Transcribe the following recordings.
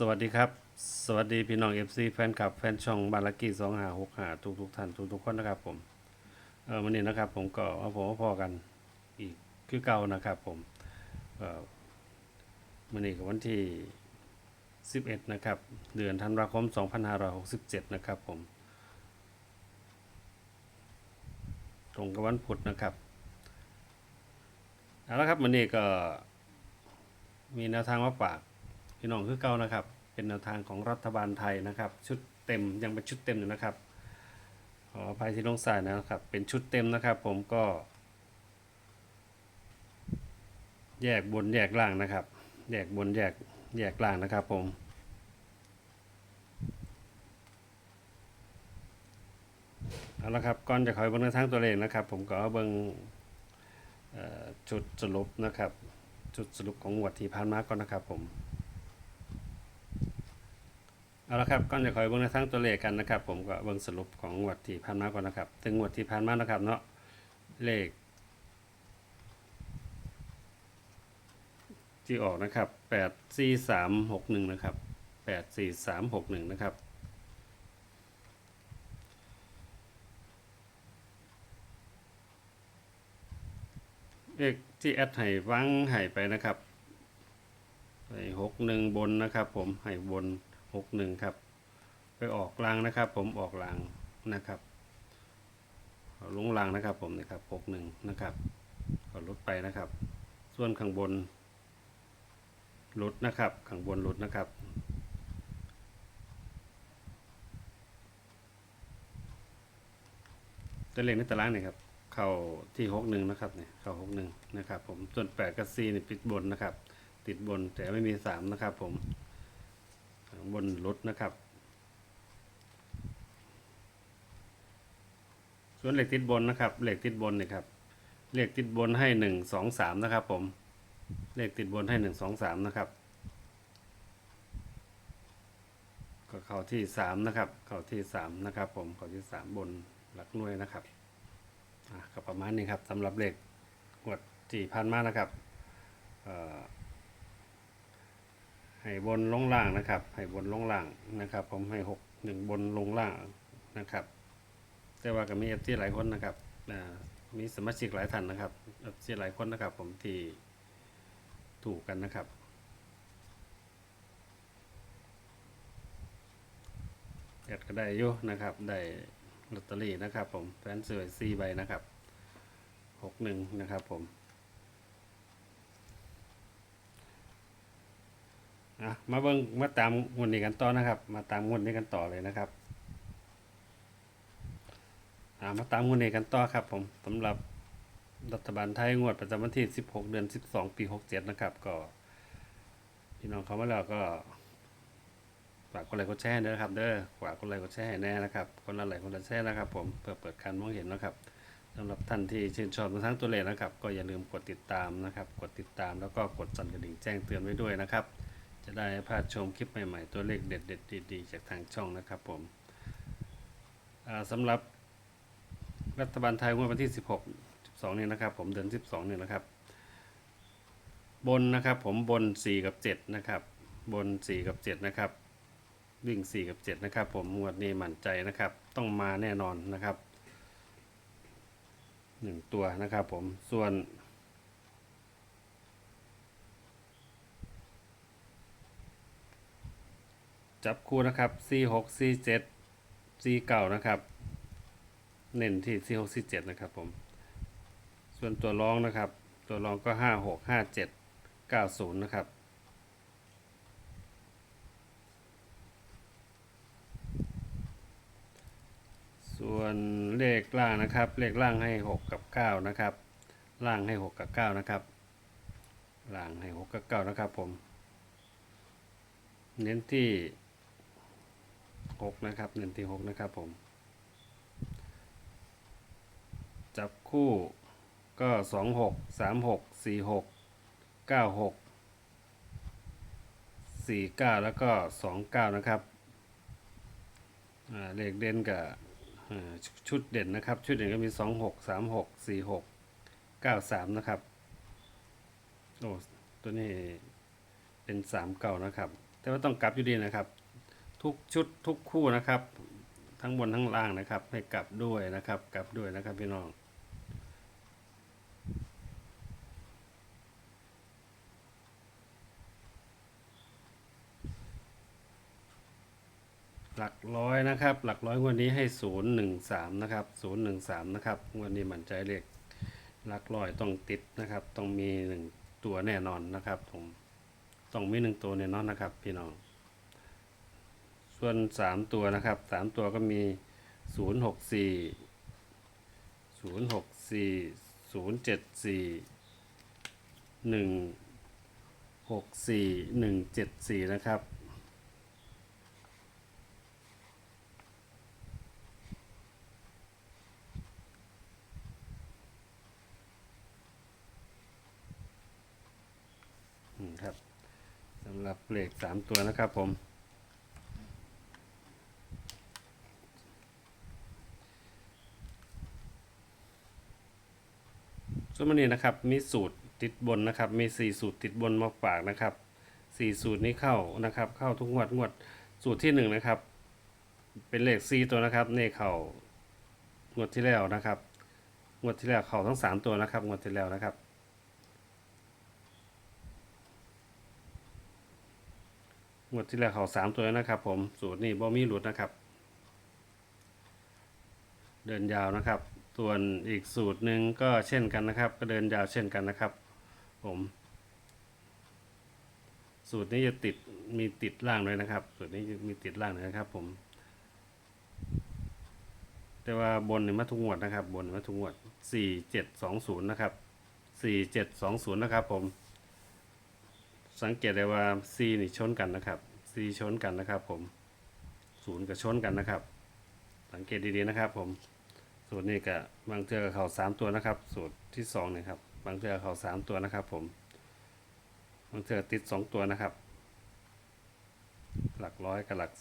สวัสดีครับ สวัสดีพี่น้อง FC แฟนคลับแฟนช่องบาลากี้สองหาหกหาทุกทุกท่านทุกทุกคนนะครับผมเออวันนี้นะครับ ผมก็มาผมพอกันอีกคือเก่านะครับผมเออวันนี้กับวันที่ 11 นะครับ เดือนธันวาคม 2567 นะครับผม ตรงกับวันพุธนะครับเอาละครับวันนี้ก็มีแนวทางมาฝาก พี่น้องคือเก่านะครับ เป็นแนวทางของรัฐบาลไทยนะครับ ชุดเต็มยังเป็นชุดเต็มอยู่นะครับ ขออภัยที่ลงสายนะครับ เป็นชุดเต็มนะครับ ผมก็ แยกบนแยกล่างนะครับ แยกบนแยกแยกล่างนะครับ ผมเอาละครับก่อนจะคอยเบิ่งในทางตัวเลขนะครับ ผมก็เอเบิ่งเอ่อจุดสรุปนะครับ จุดสรุปของงวดที่ผ่านมาก่อนนะครับผม เอาละครับก่อนจะคอยเบิ่งในทั้งตัวเลขกันนะครับ ผมก็เบิ่งสรุปของงวดที่ผ่านมาก่อนนะครับถึงงวดที่ผ่านมานะครับเนาะเลข ที่ออกนะครับแปดสี่สามหกหนึ่งนะครับแปดสี่สามหกหนึ่งนะครับเลขที่แอดให้วังให้ไปนะครับให้หกหนึ่งบนนะครับ ผมให้บน หกหนึ่งครับ ไปออกลางนะครับ ผมออกลางนะครับลงลางนะครับผมนะครับหกหนึ่งนะครับก็ลดไปนะครับ ส่วนข้างบนลดนะครับข้างบนลดนะครับตัวเลขในตารางเนี่ยครับเข้าที่หกหนึ่งนะครับเนี่ยเข้าหกหนึ่งนะครับ ผมส่วนแปดกับสี่นี่ยติดบนนะครับ ติดบนแต่ไม่มีสามนะครับผม บนลดนะครับ ส่วนเหล็กติดบนนะครับเหล็กติดบนเนี่ยครับเหล็กติดบนให้หนึ่งสองสามนะครับ ผมเหล็กติดบนให้หนึ่งสองสามนะครับก็เข้าที่สามนะครับ เข้าที่สามนะครับ ผมเข้าที่สามบนหลักหน่วยนะครับอะก็ประมาณนี้ครับสำหรับเหลขงวดที่พันมานะครับเอ่อ ให้บนลงล่างนะครับ ให้บนลงล่างนะครับ ผมให้หกหนึ่งบนลงล่างนะครับ แต่ว่าก็มีเอฟซีหลายคนนะครับมีสมาชิกหลายท่านนะครับเอฟซีหลายคนนะครับ ผมที่ถูกกันนะครับแอดก็ได้อยู่นะครับ ได้ลอตเตอรี่นะครับ ผมแฟนสวยสี่ใบนะครับหกหนึ่งนะครับผม อะมาเบิ่งมาตามงวดนี้กันต่อนะครับ มาตามงวดนี้กันต่อเลยนะครับอ่ามาตามงวดนี้กันต่อครับ ผมสำหรับรัฐบาลไทยงวดประจำวันที่ 16 เดือน 12 ปี 67 นะครับ ก็พี่น้องเขามาแล้วก็ฝากกดไลค์กดแชร์ด้วยนะครับ เด้อฝากกดไลค์กดแชร์แน่นะครับคนละไลค์คนละแชร์นะครับ ผมเพื่อเปิดการมองเห็นนะครับสำหรับท่านที่ชื่นชอบทั้งตัวเลขนะครับ ก็อย่าลืมกดติดตามนะครับ กดติดตามแล้วก็กดสั่นกระดิ่งแจ้งเตือนไว้ด้วยนะครับ จะได้พลาดชมคลิปใหม่ๆ ตัวเลขเด็ดๆดีๆจากทางช่องนะครับผมสำหรับรัฐบาลไทยงวดวันที่ 16 12นี่นะครับ ผมเดือน12นี่นะครับ บนนะครับผมบน 4 กับ 7 นะครับ บน 4 กับ 7 นะครับวิ่ง 4 กับ 7 นะครับ ผมงวดนี้มั่นใจนะครับ ต้องมาแน่นอนนะครับ 1 ตัวนะครับผมส่วน จับคู่นะครับ C 6 C 7 C 9นะครับ เน้นที่ C 6 C 7นะครับผม ส่วนตัวรองนะครับ ตัวรองก็5 6 5 7 9 0นะครับส่วนเลขล่างนะครับ เลขล่างให้ 6 กับ 9 นะครับ ล่างให้ 6 กับ 9 นะครับ ล่างให้ 6 กับ 9 นะครับผม เน้นที่ 6นะครับเน้นที่6นะครับผม จับคู่ก็2 6 3 6 4 6 9 6 4 9แล้วก็2 9นะครับเลขเด่นกับชุชุดเด่นนะครับ ชุดเด่นก็มีสองหกสามหกสี่หกเก้าสามนะครับโอ้ตัวนี้เป็นสามเก่านะครับ แต่ว่าต้องกลับอยู่ดีนะครับ ทุกชุดทุกคู่นะครับ ทั้งบนทั้งล่างนะครับ ให้กลับด้วยนะครับ กลับด้วยนะครับพี่น้องหลักร้อยนะครับ หลักร้อยงวดนี้ให้ศูนย์หนึ่งสามนะครับศูนย์หนึ่งสามนะครับงวดนี้มั่นใจเลขหลักร้อยต้องติดนะครับ ต้องมีหนึ่งตัวแน่นอนนะครับผมต้องมีหนึ่งตัวแน่นอนนะครับ พี่น้อง ส่วนสามตัวนะครับสามตัวก็มีศูนย์หกสี่ศูนย์หกสี่ศูนย์เจ็ดสี่หนึ่งหกสี่หนึ่งเจ็ดสี่นะครับครับสำหรับเลขสามตัวนะครับผม ส่วนวันนี้นะครับ มีสูตรติดบนนะครับ มีสี่สูตรติดบนมาฝากนะครับสี่สูตรนี้เข้านะครับ เข้าทุกงวดงวดสูตรที่หนึ่งนะครับ เป็นเลขสี่ตัวนะครับในเข้างวดที่แล้วนะครับงวดที่แล้วเข้าทั้งสามตัวนะครับงวดที่แล้วนะครับงวดที่แล้วเขาสามตัวนะครับ ผมสูตรนี้บ่มีหลุดนะครับ เดินยาวนะครับ ส่วนอีกสูตรหนึ่งก็เช่นกันนะครับ ก็เดินยาวเช่นกันนะครับ ผม สูตรนี้จะติดมีติดล่างเลยนะครับ สูตรนี้มีติดล่างเลยนะครับ ผม แต่ว่าบนเนี่ยมาทุกงวดนะครับ บนมาทุกงวดสี่เจ็ดสองศูนย์นะครับสี่เจ็ดสองศูนย์นะครับ ผม สังเกตได้ว่า C นี่ชนกันนะครับ C ชนกันนะครับ ผมศูนย์กับชนกันนะครับ สังเกตดีๆนะครับ ผม สูตรนี้กับางเทือกับเขาสามตัวนะครับ สูตรที่สองนี่ครับ บางเทือกับเขาสามตัวนะครับ ผม บางเทือติดสองตัวนะครับ หลักร้อยกับหลัก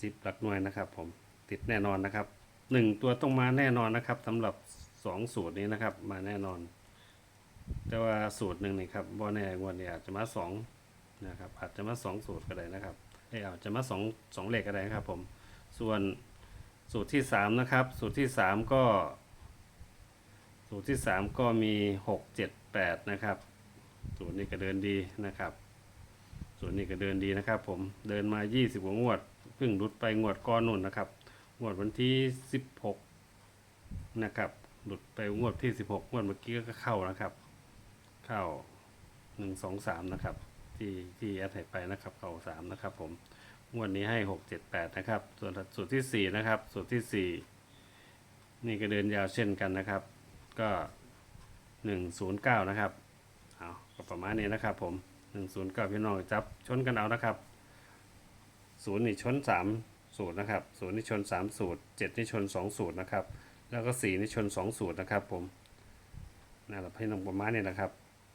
สิบหลักหน่วยนะครับ ผมติดแน่นอนนะครับหนึ่งตัวต้องมาแน่นอนนะครับสำหรับสองสูตรนี้นะครับ มาแน่นอน แต่ว่าสูตรหนึ่งนี่ครับบ่แน่วดนี้อาจจะมาสองนะครับอาจจะมาสองสูตรก็ได้นะครับเอยอาจจะมาสองสองเลขก็ได้นะครับ ผม ส่วน สูตรที่สามนะครับ สูตรที่สามก็ สูตรที่สามก็มีหกเจ็ดแปดนะครับ สูตรนี้ก็เดินดีนะครับ สูตรนี้ก็เดินดีนะครับ ผมเดินมา20กว่างวดเพิ่งรุดไปงวดก้อนนู่นนะครับงวดวันที่16นะครับหลุดไปงวดที่16งวดเมื่อกี้ก็เข้านะครับ เข้าหนึ่งสองสามนะครับ ที่ที่แอดให้ไปนะครับ เข้าสามนะครับผม งวดนี้ให้หกเจ็ดแปดนะครับ ส่วนสูตรที่สี่นะครับ สูตรที่สี่นี่ก็เดินยาวเช่นกันนะครับ ก็หนึ่งศูนย์เก้านะครับเอาก็ประมาณนี้นะครับ ผมหนึ่งศูนย์เก้าพี่น้องจับชนกันเอานะครับศูนย์นี่ชนสามสูตรนะครับศูนย์นี่ชนสามสูตรเจ็ดนี่ชนสองสูตรนะครับ แล้วก็สี่นี่ชนสองสูตรนะครับ ผมนั่นแหละพี่น้องประมาณนี้นะครับ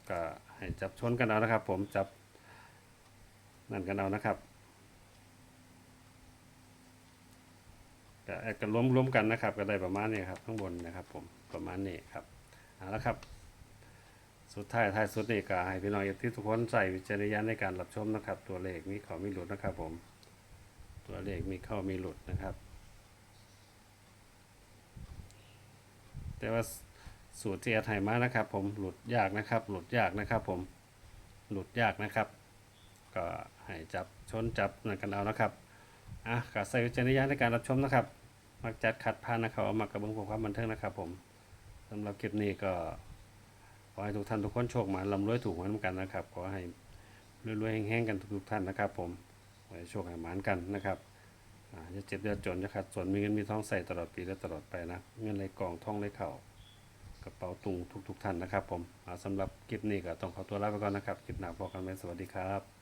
ก็ให้จับชนกันเอานะครับ ผมจับนั่นกันเอานะครับ ก็แอดกันรวมกันนะครับ ก็ได้ประมาณนี้ครับข้างบนนะครับ ผมประมาณนี้ครับเอาละครับ สุดท้ายท้ายสุดนี่ก็ให้พี่น้องที่ทุกคนใส่วิจารณญาณในการรับชมนะครับ ตัวเลขมีเขามีหลุดนะครับ ผม ตัวเลขมีเข้ามีหลุดนะครับ แต่ว่าสูตรที่อดให้มานะครับ ผมหลุดยากนะครับ หลุดยากนะครับ ผมหลุดยากนะครับ ก็ให้จับชนจับนั่นกันเอานะครับอะก็ใส่วิจารณญาณในการรับชมนะครับ มักจัดขัดพานนะครับเอามากระเบื้องความบันเทิงนะครับ ผมสำหรับคลิปนี้ก็ขอให้ทุกท่านทุกคนโชคมาลำรวยถูกหวยเหมือนกันนะครับขอให้รวยๆแห้งๆกันทุกๆท่านนะครับ ผมขอให้โชคให้หมานกันนะครับจะเจ็บจะจนจะขาดส่วนมีเงินมีทองใส่ตลอดปีและตลอดไปนะเงินไหลกองทองไหลเข่ากระเป๋าตุงทุกๆท่านนะครับ ผมอ่าสำหรับคลิปนี้ก็ต้องขอตัวลาไปก่อนนะครับคลิปหน้าพบกันใหม่สวัสดีครับ